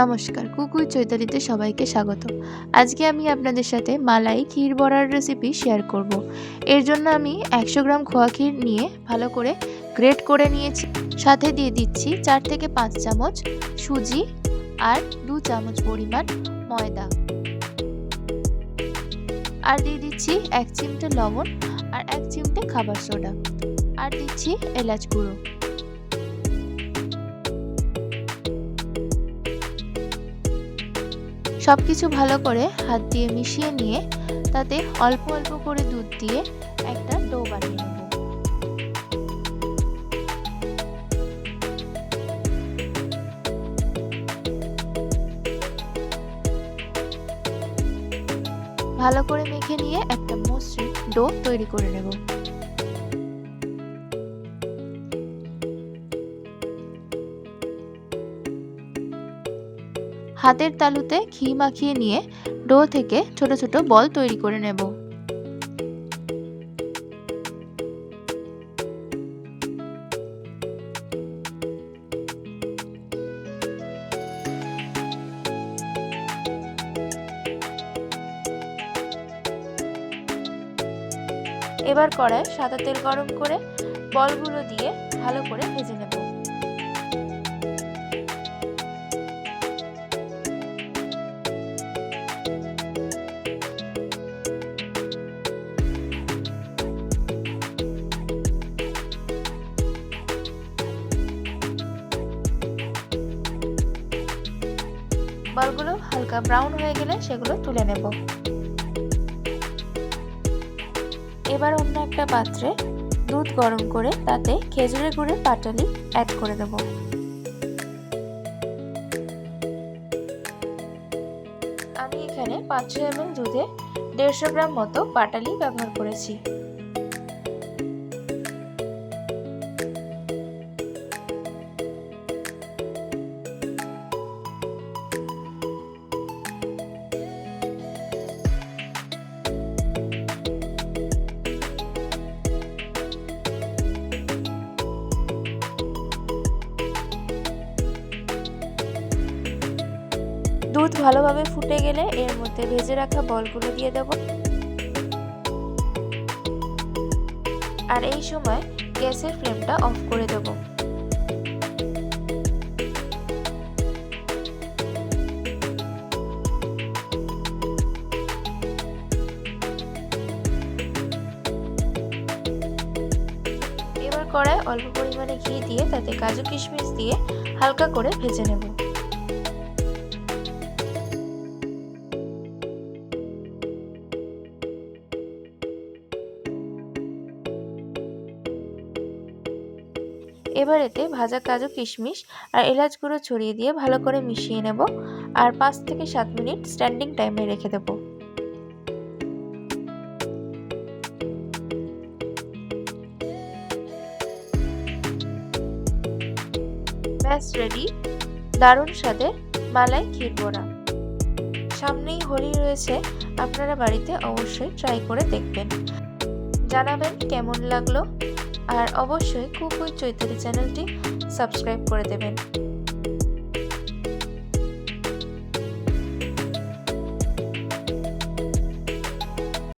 নমস্কার কুকুই চৈতালিতে সবাইকে স্বাগত। আজকে আমি আপনাদের সাথে মালাই ক্ষীর বড়ার রেসিপি শেয়ার করব। এর জন্য আমি একশো গ্রাম খোয়া ক্ষীর নিয়ে ভালো করে গ্রেট করে নিয়েছি। সাথে দিয়ে দিচ্ছি চার থেকে পাঁচ চামচ সুজি আর দু চামচ পরিমাণ ময়দা। আর দিয়ে দিচ্ছি এক চিমটে লবণ আর এক চিমটে খাবার সোডা। আর দিচ্ছি এলাচ গুঁড়ো। সব কিছু ভালো করে হাত দিয়ে মিশিয়ে নিয়ে তাতে অল্প অল্প করে দুধ দিয়ে একটা ডো বানিয়ে নেব। ভালো করে মেখে নিয়ে একটা মসৃণ ডো তৈরি করে নেব। হাতের তালুতে ঘি মাখিয়ে নিয়ে ডো থেকে ছোট ছোট বল তৈরি করে নেব। এবার কড়ায় সাদা তেল গরম করে বলগুলো দিয়ে ভালো করে ভেজে নেব। বলগুলো হালকা ব্রাউন হয়ে গেলে সেগুলো তুলে নেব। এবার অন্য একটা পাত্রে দুধ গরম করে তাতে খেজুরের গুড়ের পাটালি অ্যাড করে দেব। আমি এখানে পাঁচশো এম দুধে দেড়শো গ্রাম মতো পাটালি ব্যবহার করেছি। দুধ ভালোভাবে ফুটে গেলে এর মধ্যে ভেজে রাখা বলগুলো দিয়ে দেব। আর এই সময় গ্যাসের ফ্লেমটা অফ করে দেব। এবার কড়ায় অল্প পরিমাণে ঘি দিয়ে তাতে কাজু কিশমিশ দিয়ে হালকা করে ভেজে নেব। এবার এতে ভাজা কাজু, কিশমিশ আর এলাচ গুঁড়ো ছড়িয়ে দিয়ে ভালো করে মিশিয়ে নেব আর পাঁচ থেকে সাত মিনিট স্ট্যান্ডিং টাইমে রেখে দেব। ব্যাস রেডি দারুণ স্বাদের মালাই ক্ষীর বড়া। সামনেই হোলি রয়েছে, আপনারা বাড়িতে অবশ্যই ট্রাই করে দেখবেন। জানাবেন কেমন লাগল। আর অবশ্যই কুকুর চৈতালি চ্যানেলটি সাবস্ক্রাইব করে দেবেন।